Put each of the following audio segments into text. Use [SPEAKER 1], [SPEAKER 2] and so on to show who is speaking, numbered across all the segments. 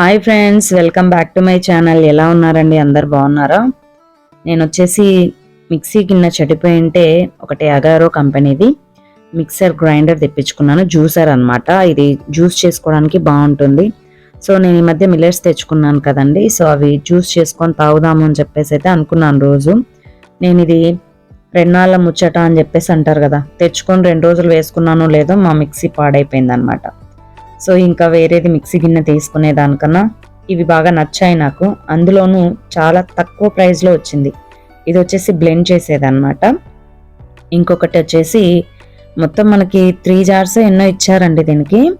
[SPEAKER 1] Hi friends welcome back to my channel. ఎలా ఉన్నారండి? అందరు బాగున్నారా? నేను వచ్చేసి మిక్సీ గిన్నె చెడిపోయి ఉంటే ఒకటి అగారో కంపెనీది మిక్సర్ గ్రైండర్ తెప్పించుకున్నాను జ్యూసర్ అనమాట ఇది జ్యూస్ చేసుకోవడానికి బాగుంటుంది. సో నేను ఈ మధ్య మిల్లెట్స్ తెచ్చుకున్నాను కదండి. సో అవి జ్యూస్ చేసుకొని తాగుదాము అని చెప్పేసి అయితే అనుకున్నాను రోజు. నేను ఇది రెండు నాళ్ళ ముచ్చట అని చెప్పేసి అంటారు కదా. తెచ్చుకొని రెండు రోజులు వేసుకున్నానో లేదో మా మిక్సీ పాడైపోయింది అనమాట సో ఇంకా వేరేది మిక్సీ గిన్నె తీసుకునే దానికన్నా ఇవి బాగా నచ్చాయి నాకు. అందులోనూ చాలా తక్కువ ప్రైస్లో వచ్చింది. ఇది వచ్చేసి బ్లెండ్ చేసేదన్నమాట. ఇంకొకటి వచ్చేసి మొత్తం మనకి త్రీ జార్స్ ఎన్నో ఇచ్చారండి దీనికి.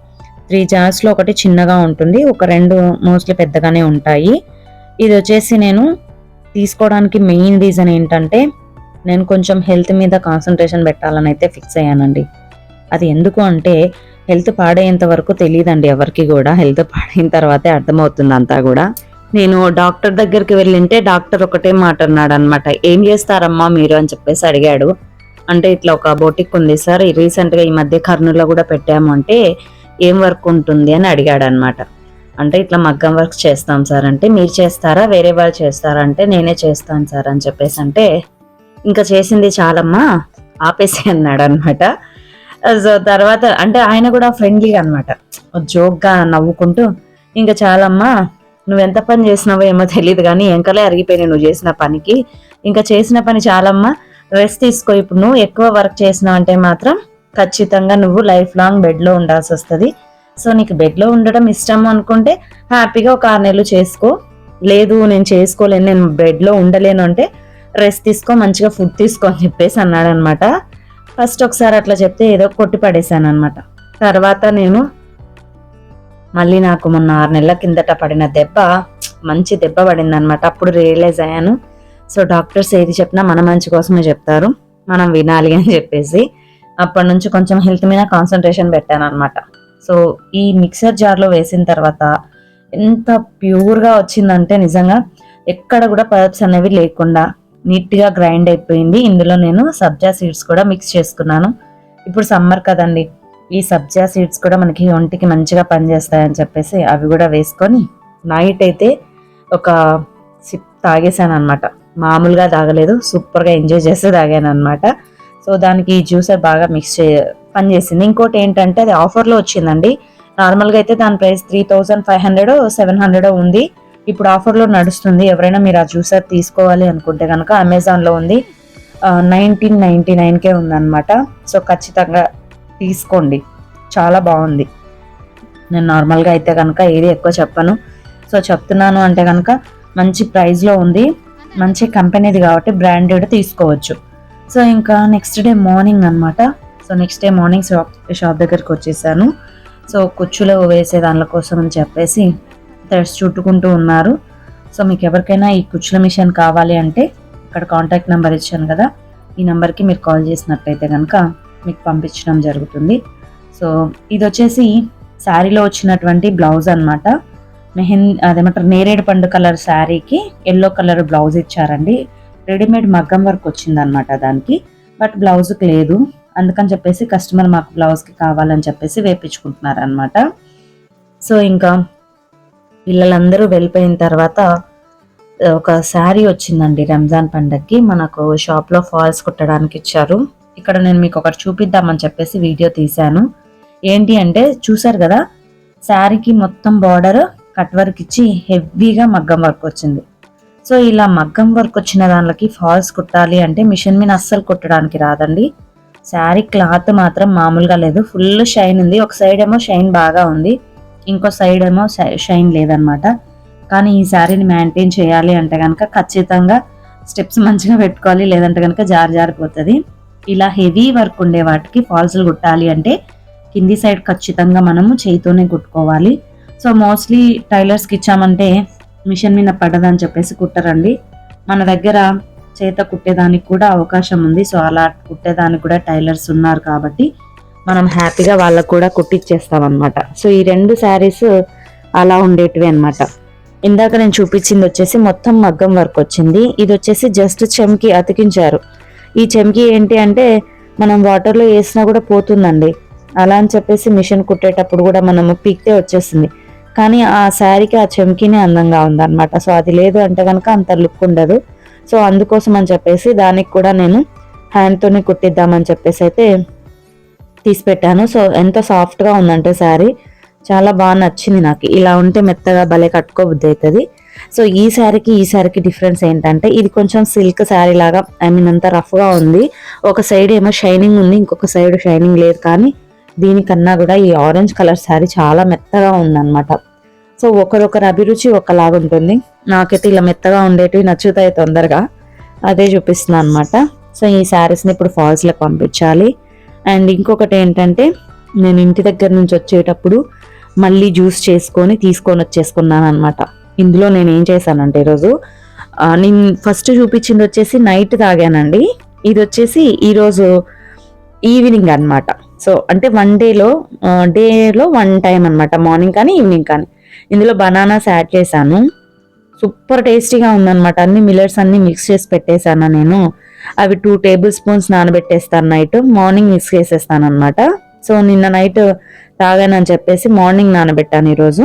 [SPEAKER 1] త్రీ జార్స్లో ఒకటి చిన్నగా ఉంటుంది. ఒక రెండు మోస్ట్లీ పెద్దగానే ఉంటాయి. ఇది వచ్చేసి నేను తీసుకోవడానికి మెయిన్ రీజన్ ఏంటంటే నేను కొంచెం హెల్త్ మీద కాన్సన్ట్రేషన్ పెట్టాలని అయితే ఫిక్స్ అయ్యానండి. అది ఎందుకు అంటే హెల్త్ పాడయ్యేంత వరకు తెలియదండి ఎవరికి కూడా. హెల్త్ పాడైన తర్వాతే అర్థమవుతుంది అంతా కూడా. నేను డాక్టర్ దగ్గరికి వెళ్ళింటే డాక్టర్ ఒకటే మాట అన్నాడు అనమాట ఏం చేస్తారమ్మా మీరు? అని చెప్పేసి అడిగాడు. అంటే ఇట్లా ఒక బోటిక్ ఉంది సార్. రీసెంట్గా ఈ మధ్య కర్నూలులో కూడా పెట్టాము అంటే ఏం వర్క్ ఉంటుంది అని అడిగాడు అనమాట అంటే ఇట్లా మగ్గం వర్క్ చేస్తాం సార్ అంటే మీరు చేస్తారా? వేరే వాళ్ళు చేస్తారా అంటే నేనే చేస్తాను సార్ అని చెప్పేసి అంటే ఇంకా చేసింది చాలమ్మా ఆపేసి అన్నాడు అనమాట సో తర్వాత అంటే ఆయన కూడా ఫ్రెండ్లీగా అనమాట జోక్గా నవ్వుకుంటూ ఇంకా చాలమ్మా నువ్వు ఎంత పని చేసినావో ఏమో తెలియదు కానీ ఎంకలే అరిగిపోయినాయి నువ్వు చేసిన పనికి. ఇంకా చేసిన పని చాలమ్మా రెస్ట్ తీసుకో. ఇప్పుడు నువ్వు ఎక్కువ వర్క్ చేసినావు అంటే మాత్రం ఖచ్చితంగా నువ్వు లైఫ్ లాంగ్ బెడ్లో ఉండాల్సి వస్తుంది. సో నీకు బెడ్లో ఉండడం ఇష్టం అనుకుంటే హ్యాపీగా ఒక ఆరు నెలలు చేసుకో. లేదు నేను చేసుకోలేను నేను బెడ్లో ఉండలేను అంటే రెస్ట్ తీసుకో మంచిగా ఫుడ్ తీసుకో అని చెప్పేసి అన్నాడనమాట ఫస్ట్ ఒకసారి అట్లా చెప్తే ఏదో కొట్టి పడేశాను అనమాట తర్వాత నేను మళ్ళీ నాకు మొన్న ఆరు నెలల కిందట పడిన దెబ్బ మంచి దెబ్బ పడింది అనమాట అప్పుడు రియలైజ్ అయ్యాను. సో డాక్టర్స్ ఏది చెప్పినా మన మంచి కోసమే చెప్తారు. మనం వినాలి అని చెప్పేసి అప్పటి నుంచి కొంచెం హెల్త్ మీద కాన్సన్ట్రేషన్ పెట్టాను అనమాట సో ఈ మిక్సర్ జార్లో వేసిన తర్వాత ఎంత ప్యూర్గా వచ్చిందంటే నిజంగా ఎక్కడ కూడా పర్ప్స్ అనేవి లేకుండా నీట్గా గ్రైండ్ అయిపోయింది. ఇందులో నేను సబ్జా సీడ్స్ కూడా మిక్స్ చేసుకున్నాను. ఇప్పుడు సమ్మర్ కదండి ఈ సబ్జా సీడ్స్ కూడా మనకి ఒంటికి మంచిగా పనిచేస్తాయని చెప్పేసి అవి కూడా వేసుకొని నైట్ అయితే ఒక సిప్ తాగేసాను అనమాట మామూలుగా తాగలేదు సూపర్గా ఎంజాయ్ చేస్తే తాగాను అనమాట సో దానికి ఈ జ్యూసర్ బాగా మిక్స్ చే పనిచేసింది. ఇంకోటి ఏంటంటే అది ఆఫర్లో వచ్చిందండి. నార్మల్గా అయితే దాని price three thousand five hundred seven hundred ఉంది. ఇప్పుడు ఆఫర్లో నడుస్తుంది. ఎవరైనా మీరు ఆ జ్యూసర్ తీసుకోవాలి అనుకుంటే కనుక అమెజాన్లో ఉంది. నైన్టీన్ నైంటీ నైన్కే ఉందన్నమాట. సో ఖచ్చితంగా తీసుకోండి. చాలా బాగుంది. నేను నార్మల్గా అయితే కనుక ఏది ఎక్కువ చెప్పను. సో చెప్తున్నాను అంటే కనుక మంచి ప్రైస్లో ఉంది. మంచి కంపెనీది కాబట్టి బ్రాండెడ్ తీసుకోవచ్చు. సో ఇంకా నెక్స్ట్ డే మార్నింగ్ అనమాట so next day morning shop shop దగ్గరికి వచ్చేసాను. సో కుచ్చులో వేసే దానిల కోసం అని చెప్పేసి థ్రెడ్స్ చుట్టుకుంటూ ఉన్నారు. సో మీకు ఎవరికైనా ఈ కుచ్చుల మిషన్ కావాలి అంటే ఇక్కడ కాంటాక్ట్ నెంబర్ ఇచ్చాను కదా ఈ నెంబర్కి మీరు కాల్ చేసినట్లయితే కనుక మీకు పంపించడం జరుగుతుంది. సో ఇది వచ్చేసి శారీలో వచ్చినటువంటి బ్లౌజ్ అనమాట మెహెన్ అదేమంటారు నేరేడు పండు కలర్ శారీకి ఎల్లో కలర్ బ్లౌజ్ ఇచ్చారండి. రెడీమేడ్ మగ్గం వర్క్ వచ్చిందనమాట దానికి బట్ బ్లౌజ్కి లేదు. అందుకని చెప్పేసి కస్టమర్ మాకు బ్లౌజ్కి కావాలని చెప్పేసి వేపించుకుంటున్నారు అనమాట సో ఇంకా పిల్లలందరూ వెళ్ళిపోయిన తర్వాత ఒక శారీ వచ్చిందండి రంజాన్ పండగకి మనకు షాప్లో ఫాల్స్ కుట్టడానికి ఇచ్చారు. ఇక్కడ నేను మీకు ఒకటి చూపిద్దామని చెప్పేసి వీడియో తీశాను. ఏంటి అంటే చూసారు కదా శారీకి మొత్తం బార్డర్ కట్ వర్క్ ఇచ్చి హెవీగా మగ్గం వర్క్ వచ్చింది. సో ఇలా మగ్గం వర్క్ వచ్చిన దానికి ఫాల్స్ కుట్టాలి అంటే మిషన్ మీద అస్సలు కుట్టడానికి రాదండి. శారీ క్లాత్ మాత్రం మామూలుగా లేదు. ఫుల్ షైన్ ఉంది. ఒక సైడ్ ఏమో షైన్ బాగా ఉంది. ఇంకో సైడ్ ఏమో షైన్ లేదనమాట కానీ ఈ శారీని మెయింటైన్ చేయాలి అంటే కనుక ఖచ్చితంగా స్టెప్స్ మంచిగా పెట్టుకోవాలి లేదంటే కనుక జారి జారిపోతుంది. ఇలా హెవీ వర్క్ ఉండే వాటికి ఫాల్స్లు కుట్టాలి అంటే కింది సైడ్ ఖచ్చితంగా మనము చేయితోనే కుట్టుకోవాలి. సో మోస్ట్లీ టైలర్స్కి ఇచ్చామంటే మిషన్ మీద పడదని చెప్పేసి కుట్టరండి. మన దగ్గర చేత కుట్టేదానికి కూడా అవకాశం ఉంది. సో అలా కుట్టేదానికి కూడా టైలర్స్ ఉన్నారు కాబట్టి మనం హ్యాపీగా వాళ్ళకు కూడా కుట్టిచ్చేస్తాం అనమాట సో ఈ రెండు శారీస్ అలా ఉండేటివి అనమాట ఇందాక నేను చూపించింది వచ్చేసి మొత్తం మగ్గం వర్క్ వచ్చింది. ఇది వచ్చేసి జస్ట్ చెమ్కి అతికించారు. ఈ చెమ్కి ఏంటి అంటే మనం వాటర్లో వేసినా కూడా పోతుందండి. అలా అని చెప్పేసి మిషన్ కుట్టేటప్పుడు కూడా మనము పీక్తే వచ్చేస్తుంది. కానీ ఆ శారీకి ఆ చెమ్కినే అందంగా ఉందన్నమాట. సో అది లేదు అంటే కనుక అంత లుక్ ఉండదు. సో అందుకోసం అని చెప్పేసి దానికి కూడా నేను హ్యాండ్తోనే కుట్టిద్దామని చెప్పేసి అయితే తీసి పెట్టాను సో ఎంత సాఫ్ట్గా ఉందంటే శారీ చాలా బాగా నచ్చింది నాకు. ఇలా ఉంటే మెత్తగా భలే కట్టుకోబుద్ధి అవుతుంది సో ఈ శారీకి ఈ శారీకి డిఫరెన్స్ ఏంటంటే ఇది కొంచెం సిల్క్ శారీ లాగా ఐ మీన్ అంత రఫ్గా ఉంది. ఒక సైడ్ ఏమో షైనింగ్ ఉంది ఇంకొక సైడ్ షైనింగ్ లేదు. కానీ దీనికన్నా కూడా ఈ ఆరెంజ్ కలర్ శారీ చాలా మెత్తగా ఉందన్నమాట. సో ఒకరొకరు అభిరుచి ఒకలాగా ఉంటుంది. నాకైతే ఇలా మెత్తగా ఉండేటివి నచ్చుతాయి తొందరగా. అదే చూపిస్తున్నాను అనమాట సో ఈ శారీస్ని ఇప్పుడు ఫాల్స్లకు పంపించాలి. అండ్ ఇంకొకటి ఏంటంటే నేను ఇంటి దగ్గర నుంచి వచ్చేటప్పుడు మళ్ళీ జ్యూస్ చేసుకొని తీసుకొని వచ్చేసుకున్నాను అనమాట ఇందులో నేను ఏం చేశానంటే ఈరోజు నేను ఫస్ట్ చూపించింది వచ్చేసి నైట్ తాగానండి. ఇది వచ్చేసి ఈరోజు ఈవినింగ్ అన్నమాట. సో అంటే వన్ డేలో డేలో వన్ టైం అన్నమాట. మార్నింగ్ కానీ ఈవినింగ్ కానీ. ఇందులో బనానాస్ యాడ్ చేశాను. సూపర్ టేస్టీగా ఉందన్నమాట. అన్ని మిల్లర్స్ అన్ని మిక్స్ చేసి పెట్టేశాను నేను. అవి టూ టేబుల్ స్పూన్స్ నానబెట్టేస్తాను నైట్ మార్నింగ్ మిక్స్ చేసేస్తాను అనమాట సో నిన్న నైట్ తాగానని చెప్పేసి మార్నింగ్ నానబెట్టాను ఈరోజు.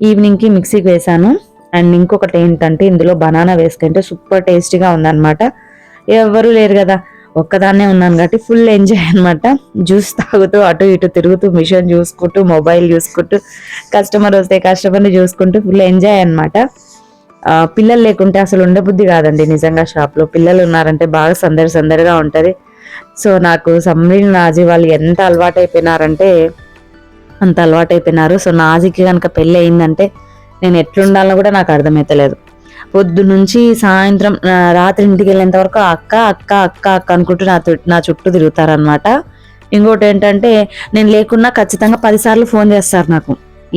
[SPEAKER 1] ఈవినింగ్కి మిక్సీకి వేసాను. అండ్ ఇంకొకటి ఏంటంటే ఇందులో బనానా వేసుకుంటే సూపర్ టేస్టీగా ఉందన్నమాట. ఎవరు లేరు కదా. ఒక్కదాన్నే ఉన్నాను కాబట్టి ఫుల్ ఎంజాయ్ అనమాట జ్యూస్ తాగుతూ అటు ఇటు తిరుగుతూ మిషన్ చూసుకుంటూ మొబైల్ చూసుకుంటూ కస్టమర్ వస్తే కస్టమర్ని చూసుకుంటూ ఫుల్ ఎంజాయ్ అనమాట పిల్లలు లేకుంటే అసలు ఉండబుద్ధి కాదండి నిజంగా షాప్లో పిల్లలు ఉన్నారంటే బాగా సందడి సందడిగా ఉంటుంది. సో నాకు సమ్రీల్ నాజీ వాళ్ళు ఎంత అలవాటు అయిపోయినారంటే అంత అలవాటు అయిపోయినారు సో నాజీకి కనుక పెళ్ళి అయిందంటే నేను ఎట్లుండాలో కూడా నాకు అర్థమవుతలేదు పొద్దు నుంచి సాయంత్రం రాత్రి ఇంటికి వెళ్ళేంత వరకు అక్క అక్క అక్క అక్క అనుకుంటూ నా నా చుట్టూ తిరుగుతారనమాట ఇంకోటి ఏంటంటే నేను లేకున్నా ఖచ్చితంగా పదిసార్లు ఫోన్ చేస్తారు నాకు.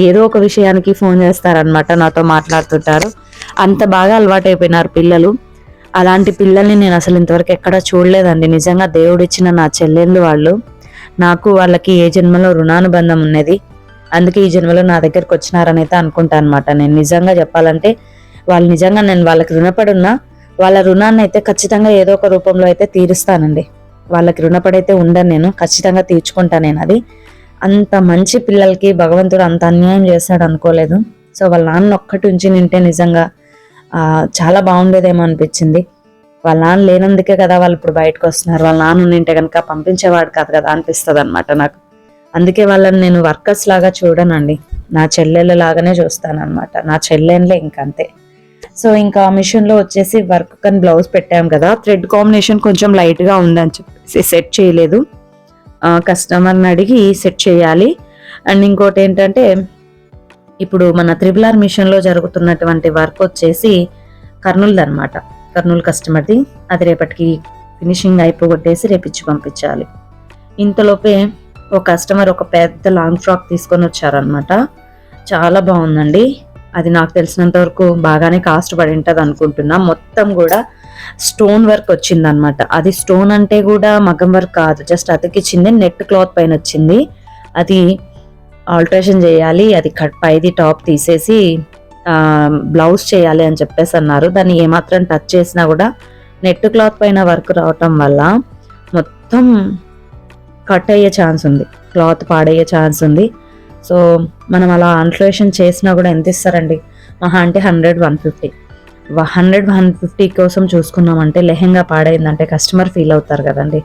[SPEAKER 1] ఏదో ఒక విషయానికి ఫోన్ చేస్తారనమాట నాతో మాట్లాడుతుంటారు. అంత బాగా అలవాటైపోయినారు పిల్లలు. అలాంటి పిల్లల్ని నేను అసలు ఇంతవరకు ఎక్కడ చూడలేదండి. నిజంగా దేవుడిచ్చిన నా చెల్లెళ్ళు వాళ్ళు. నాకు వాళ్ళకి ఏ జన్మలో రుణానుబంధం ఉన్నది అందుకే ఈ జన్మలో నా దగ్గరకు వచ్చినారని అయితే అనుకుంటా అనమాట నేను నిజంగా చెప్పాలంటే వాళ్ళు నిజంగా నేను వాళ్ళకి రుణపడి ఉన్నా వాళ్ళ రుణాన్ని అయితే ఖచ్చితంగా ఏదో ఒక రూపంలో అయితే తీరుస్తానండి. వాళ్ళకి రుణపడైతే ఉండను నేను ఖచ్చితంగా తీర్చుకుంటా నేను అది. అంత మంచి పిల్లలకి భగవంతుడు అంత అన్యాయం చేస్తాడు అనుకోలేదు. సో వాళ్ళ నాన్న ఒక్కటి ఉంచి నింటే నిజంగా చాలా బాగుండేదేమో అనిపించింది. వాళ్ళ నాన్న లేనందుకే కదా వాళ్ళు ఇప్పుడు బయటకు వస్తున్నారు. వాళ్ళ నాన్న ఉంటే కనుక పంపించేవాడు కాదు కదా అనిపిస్తుంది అనమాట నాకు. అందుకే వాళ్ళని నేను వర్కర్స్ లాగా చూడనండి. నా చెల్లెళ్ళ లాగానే చూస్తాను అనమాట నా చెల్లెళ్ళే ఇంకంతే. సో ఇంకా మిషన్లో వచ్చేసి వర్క్ కన్ బ్లౌజ్ పెట్టాం కదా. థ్రెడ్ కాంబినేషన్ కొంచెం లైట్గా ఉందని చెప్పేసి సెట్ చేయలేదు. కస్టమర్ని అడిగి సెట్ చేయాలి. అండ్ ఇంకోటి ఏంటంటే ఇప్పుడు మన త్రిబుల్ ఆర్ మిషన్లో జరుగుతున్నటువంటి వర్క్ వచ్చేసి కర్నూలుది అనమాట కర్నూలు కస్టమర్ది. అది రేపటికి ఫినిషింగ్ అయిపోగొట్టేసి రేపిచ్చి పంపించాలి. ఇంతలోపే ఒక కస్టమర్ ఒక పెద్ద లాంగ్ ఫ్రాక్ తీసుకొని వచ్చారనమాట చాలా బాగుందండి. అది నాకు తెలిసినంత వరకు బాగానే కాస్ట్ పడి ఉంటుంది అనుకుంటున్నా. మొత్తం కూడా స్టోన్ వర్క్ వచ్చిందనమాట అది స్టోన్ అంటే కూడా మగం వర్క్ కాదు. జస్ట్ అతికిచ్చింది. నెట్ క్లాత్ పైన వచ్చింది. అది ఆల్టరేషన్ చేయాలి అది కట్ పైది టాప్ తీసేసి బ్లౌజ్ చేయాలి అని చెప్పేసి అన్నారు. దాన్ని ఏమాత్రం టచ్ చేసినా కూడా నెట్ క్లాత్ పైన వర్క్ రావటం వల్ల మొత్తం కట్ అయ్యే ఛాన్స్ ఉంది. క్లాత్ పాడయ్యే ఛాన్స్ ఉంది. సో మనం అలా ఆల్టరేషన్ చేసినా కూడా ఎంత ఇస్తారండి? మహా అంటే hundred one fifty. Hundred one fifty కోసం చూసుకున్నామంటే లెహెంగా పాడైందంటే కస్టమర్ ఫీల్ అవుతారు కదండి.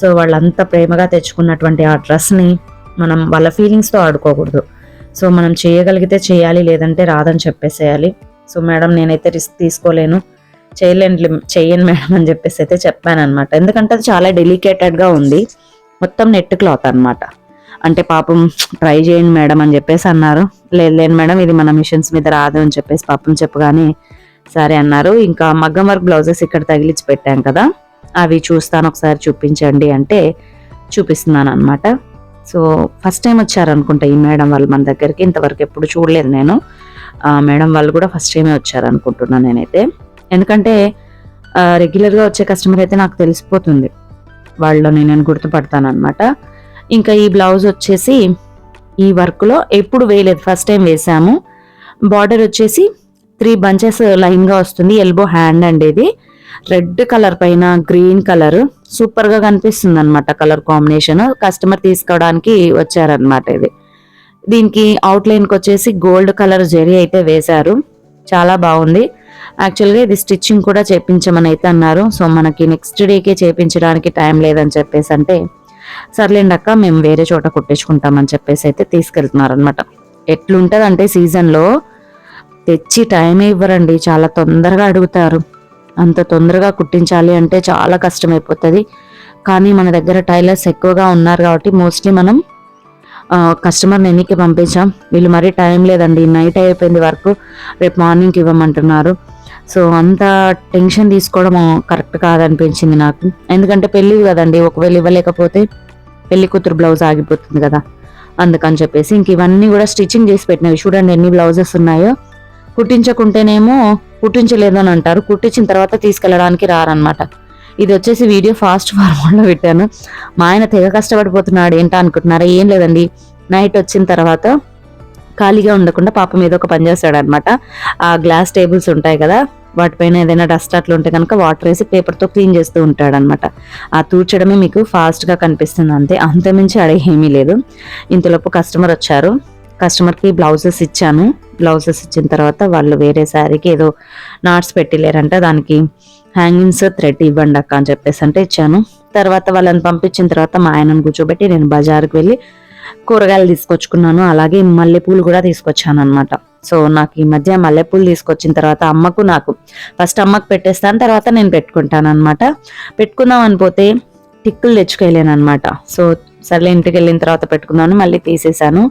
[SPEAKER 1] సో వాళ్ళంతా ప్రేమగా తెచ్చుకున్నటువంటి ఆ డ్రెస్ని మనం వాళ్ళ ఫీలింగ్స్తో ఆడుకోకూడదు. సో మనం చేయగలిగితే చేయాలి లేదంటే రాదని చెప్పేసేయాలి. సో మేడం నేనైతే రిస్క్ తీసుకోలేను. చేయలేను చేయను మేడం అని చెప్పేసి అయితే చెప్పాను అనమాట ఎందుకంటే అది చాలా డెలికేటెడ్గా ఉంది. మొత్తం నెట్ క్లాత్ అనమాట అంటే పాపం ట్రై చేయండి మేడం అని చెప్పేసి అన్నారు. లేదు లేదు మేడం ఇది మన మిషన్స్ మీద రాదు అని చెప్పేసి పాపం చెప్పగానే సరే అన్నారు. ఇంకా మగ్గం వర్క్ బ్లౌజెస్ ఇక్కడ తగిలించి పెట్టాం కదా. అవి చూస్తాను ఒకసారి చూపించండి అంటే చూపిస్తున్నాను అనమాట సో ఫస్ట్ టైం వచ్చారనుకుంటా ఈ మేడం వాళ్ళు మన దగ్గరికి. ఇంతవరకు ఎప్పుడు చూడలేదు నేను. మేడం వాళ్ళు కూడా ఫస్ట్ టైమే వచ్చారనుకుంటున్నాను నేనైతే. ఎందుకంటే రెగ్యులర్గా వచ్చే కస్టమర్ అయితే నాకు తెలిసిపోతుంది. వాళ్ళని నేను గుర్తుపడతాను అనమాట ఇంకా ఈ బ్లౌజ్ వచ్చేసి ఈ వర్క్లో ఎప్పుడు వేయలేదు. ఫస్ట్ టైం వేసాము. బార్డర్ వచ్చేసి త్రీ బంచెస్ లైన్గా వస్తుంది. ఎల్బో హ్యాండ్ అండి ఇది. రెడ్ కలర్ పైన గ్రీన్ కలర్ సూపర్గా కనిపిస్తుంది అనమాట కలర్ కాంబినేషన్. కస్టమర్ తీసుకోవడానికి వచ్చారనమాట ఇది. దీనికి అవుట్లైన్కి వచ్చేసి గోల్డ్ కలర్ జెరీ అయితే వేశారు. చాలా బాగుంది. యాక్చువల్గా ఇది స్టిచ్చింగ్ కూడా చేపించమని అయితే అన్నారు. సో మనకి నెక్స్ట్ డేకే చేపించడానికి టైం లేదని చెప్పేసి అంటే సర్లేండి అక్క మేము వేరే చోట కుట్టించుకుంటామని చెప్పేసి అయితే తీసుకెళ్తున్నారు అనమాట ఎట్లుంటదంటే సీజన్లో తెచ్చి టైం ఇవ్వరండి. చాలా తొందరగా అడుగుతారు. అంత తొందరగా కుట్టించాలి అంటే చాలా కష్టమైపోతుంది. కానీ మన దగ్గర టైలర్స్ ఎక్కువగా ఉన్నారు కాబట్టి మోస్ట్లీ మనం కస్టమర్ని ఎన్నికి పంపించాం. వీళ్ళు మరీ టైం లేదండి. నైట్ అయిపోయింది వరకు రేపు మార్నింగ్కి ఇవ్వమంటున్నారు. సో అంత టెన్షన్ తీసుకోవడం కరెక్ట్ కాదనిపించింది నాకు. ఎందుకంటే పెళ్ళి కదండి. ఒకవేళ ఇవ్వలేకపోతే పెళ్ళి కూతురు బ్లౌజ్ ఆగిపోతుంది కదా. అందుకని చెప్పేసి ఇంక ఇవన్నీ కూడా స్టిచ్చింగ్ చేసి పెట్టినవి. చూడండి ఎన్ని బ్లౌజెస్ ఉన్నాయో. కుట్టించకుంటేనేమో కుట్టించలేదని అంటారు. కుట్టించిన తర్వాత తీసుకెళ్ళడానికి రారనమాట ఇది వచ్చేసి వీడియో ఫాస్ట్ ఫార్మాట్లో పెట్టాను. మా ఆయన తెగ కష్టపడిపోతున్నాడు. ఏంటా అనుకుంటున్నారా? ఏం లేదండి. నైట్ వచ్చిన తర్వాత ఖాళీగా ఉండకుండా పాప మీద ఒక పని చేస్తాడు అనమాట ఆ గ్లాస్ టేబుల్స్ ఉంటాయి కదా వాటిపైన ఏదైనా డస్ట్ అట్లా ఉంటే కనుక వాటర్ వేసి పేపర్తో క్లీన్ చేస్తూ ఉంటాడనమాట ఆ తూర్చడమే మీకు ఫాస్ట్గా కనిపిస్తుంది అంతే. అంతమించి అడే ఏమీ లేదు. ఇంతలోపు కస్టమర్ వచ్చారు. కస్టమర్కి బ్లౌజెస్ ఇచ్చాను. బ్లౌజెస్ ఇచ్చిన తర్వాత వాళ్ళు వేరే శారీకి ఏదో నాట్స్ పెట్టిలేరంట దానికి హ్యాంగింగ్స్ థ్రెడ్ ఇవ్వండి అక్క అని చెప్పేసి అంటే ఇచ్చాను. తర్వాత వాళ్ళని పంపించిన తర్వాత మా ఆయనను కూర్చోబెట్టి నేను బజార్కి వెళ్ళి కూరగాయలు తీసుకొచ్చుకున్నాను. అలాగే మల్లెపూలు కూడా తీసుకొచ్చాను అనమాట సో నాకు ఈ మధ్య మల్లెపూలు తీసుకొచ్చిన తర్వాత అమ్మకు నాకు ఫస్ట్ అమ్మకు పెట్టేస్తాను తర్వాత నేను పెట్టుకుంటాను అనమాట పెట్టుకుందాం అనిపోతే టిక్కులు తెచ్చుకోలేను అనమాట సో సర్లే ఇంటికి వెళ్ళిన తర్వాత పెట్టుకుందామని మళ్ళీ తీసేశాను.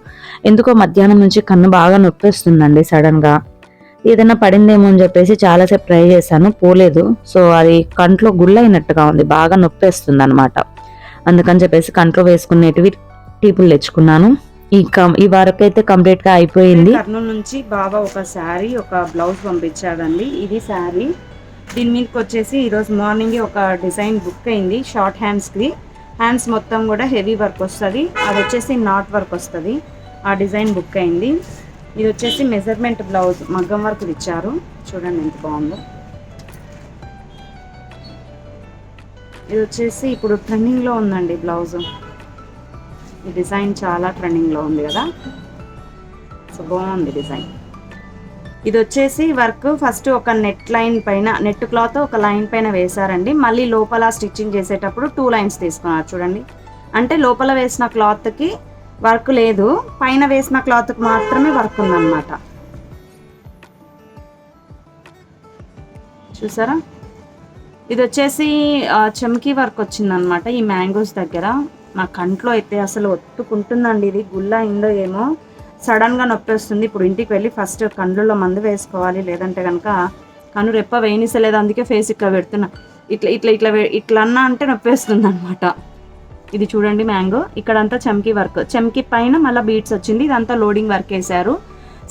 [SPEAKER 1] ఎందుకో మధ్యాహ్నం నుంచి కన్ను బాగా నొప్పి వస్తుందండి సడన్గా. ఏదైనా పడిందేమో అని చెప్పేసి చాలాసేపు ట్రై చేశాను పోలేదు. సో అది కంట్లో గుళ్ళైనట్టుగా ఉంది బాగా నొప్పి వస్తుంది అనమాట అందుకని చెప్పేసి కంట్లో వేసుకునేటివి టీపులు తెచ్చుకున్నాను. ఈ కం ఈ వరకు అయితే కంప్లీట్గా అయిపోయింది
[SPEAKER 2] కర్నూలు నుంచి బాబా ఒక శారీ ఒక బ్లౌజ్ పంపించాడండి. ఇది శారీ. దీని మీదకి వచ్చేసి ఈరోజు మార్నింగ్ ఒక డిజైన్ బుక్ అయింది షార్ట్ హ్యాండ్స్కి. హ్యాండ్స్ మొత్తం కూడా హెవీ వర్క్ వస్తుంది. అది వచ్చేసి నాట్ వర్క్ వస్తుంది. ఆ డిజైన్ బుక్ అయింది. ఇది వచ్చేసి మెజర్మెంట్ బ్లౌజ్ మగ్గం వర్క్ ఇచ్చారు. చూడండి ఎంత బాగుందో. ఇది వచ్చేసి ఇప్పుడు ట్రెండింగ్లో ఉందండి బ్లౌజ్ ఈ డిజైన్ చాలా ట్రెండింగ్లో ఉంది కదా. సో బాగుంది డిజైన్. ఇది వచ్చేసి వర్క్ ఫస్ట్ ఒక నెట్ లైన్ పైన నెట్ క్లాత్ ఒక లైన్ పైన వేశారండి. మళ్ళీ లోపల స్టిచ్చింగ్ చేసేటప్పుడు టూ లైన్స్ తీసుకున్నారు చూడండి. అంటే లోపల వేసిన క్లాత్కి వర్క్ లేదు పైన వేసిన క్లాత్కి మాత్రమే వర్క్ ఉందన్నమాట. చూసారా? ఇది వచ్చేసి చమ్కీ వర్క్ వచ్చిందనమాట ఈ మ్యాంగోస్ దగ్గర. నా కంట్లో అయితే అసలు ఒత్తుకుంటుందండి ఇది గుల్ల అయిందో ఏమో. సడన్గా నొప్పి వస్తుంది ఇప్పుడు ఇంటికి వెళ్ళి ఫస్ట్ కండ్లలో మందు వేసుకోవాలి. లేదంటే కనుక కన్ను రెప్ప వేయనిసలేదు. అందుకే ఫేస్ ఇట్లా పెడుతున్నా. ఇట్లా ఇట్లా ఇట్లా ఇట్లా అన్నా అంటే నొప్పి వస్తుంది అనమాట ఇది చూడండి మ్యాంగో. ఇక్కడంతా చమ్కీ వర్క్. చమ్కీ పైన మళ్ళీ బీట్స్ వచ్చింది. ఇదంతా లోడింగ్ వర్క్ వేశారు.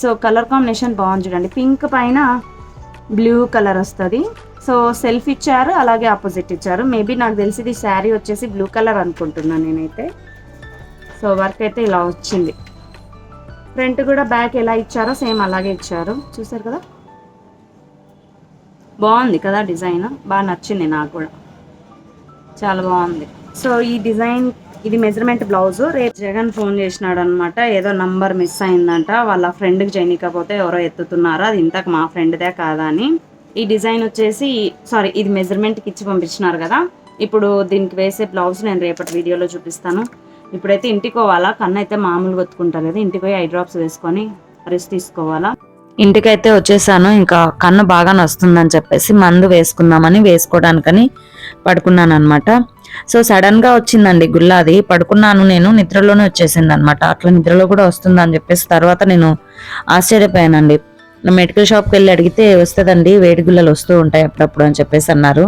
[SPEAKER 2] సో కలర్ కాంబినేషన్ బాగుంది చూడండి. పింక్ పైన బ్లూ కలర్ వస్తుంది. సో సెల్ఫ్ ఇచ్చారు. అలాగే ఆపోజిట్ ఇచ్చారు. మేబీ నాకు తెలిసి ఇది శారీ వచ్చేసి బ్లూ కలర్ అనుకుంటున్నాను నేనైతే. సో వర్క్ అయితే ఇలా వచ్చింది. ఫ్రంట్ కూడా బ్యాక్ ఎలా ఇచ్చారో సేమ్ అలాగే ఇచ్చారు. చూసారు కదా? బాగుంది కదా డిజైన్ బాగా నచ్చింది నాకు కూడా. చాలా బాగుంది. సో ఈ డిజైన్ ఇది మెజర్మెంట్ బ్లౌజ్ రేపు జగన్ ఫోన్ చేసినాడు అనమాట ఏదో నంబర్ మిస్ అయిందంట. వాళ్ళ ఫ్రెండ్కి చేయనీకపోతే ఎవరో ఎత్తుతున్నారో. అది ఇంతకు మా ఫ్రెండ్దే కాదా అని. ఈ డిజైన్ వచ్చేసి సారీ ఇది మెజర్మెంట్కి ఇచ్చి పంపించినారు కదా. ఇప్పుడు దీనికి వేసే బ్లౌజ్ నేను రేపటి వీడియోలో చూపిస్తాను. ఇప్పుడైతే ఇంటికి పోవాలా? కన్ను అయితే మామూలుగా ఒత్తుకుంటారు కదా ఇంటికి పోయి ఐ డ్రాప్స్ వేసుకొని రెస్ట్ తీసుకోవాలా?
[SPEAKER 1] ఇంటికైతే వచ్చేసాను ఇంకా కన్ను బాగా నొస్తుందని చెప్పేసి మందు వేసుకుందామని వేసుకోవడానికని పడుకున్నాను అనమాట సో సడన్గా వచ్చిందండి గుల్లాది పడుకున్నాను నేను నిద్రలోనే వచ్చేసింది అనమాట అట్లా నిద్రలో కూడా వస్తుందని చెప్పేసి తర్వాత నేను ఆశ్చర్యపోయానండి. మెడికల్ షాప్కి వెళ్ళి అడిగితే వస్తుందండి వేడి గుల్లలు వస్తూ ఉంటాయి అప్పుడప్పుడు అని చెప్పేసి అన్నారు.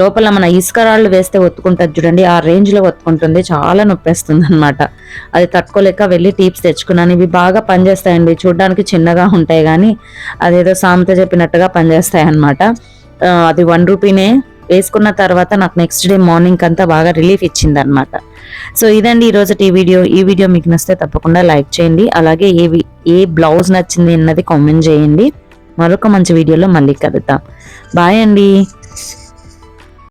[SPEAKER 1] లోపల మన ఇసుక రాళ్ళు వేస్తే ఒత్తుకుంటుంది చూడండి ఆ రేంజ్లో ఒత్తుకుంటుంది చాలా నొప్పేస్తుంది అనమాట అది తట్టుకోలేక వెళ్ళి టీప్స్ తెచ్చుకున్నాను. ఇవి బాగా పనిచేస్తాయండి చూడడానికి చిన్నగా ఉంటాయి కానీ అదేదో సామెత చెప్పినట్టుగా పనిచేస్తాయి అనమాట అది వన్ రూపీనే వేసుకున్న తర్వాత నాకు నెక్స్ట్ డే మార్నింగ్ అంతా బాగా రిలీఫ్ ఇచ్చింది అనమాట సో ఇదండి ఈరోజు ఈ వీడియో ఈ వీడియో మీకు నచ్చితే తప్పకుండా లైక్ చేయండి. అలాగే ఏ ఏ బ్లౌజ్ నచ్చింది అన్నది కామెంట్ చేయండి. మరొక మంచి వీడియోలో మళ్ళీ కలుద్దాం. బాయ్ అండి.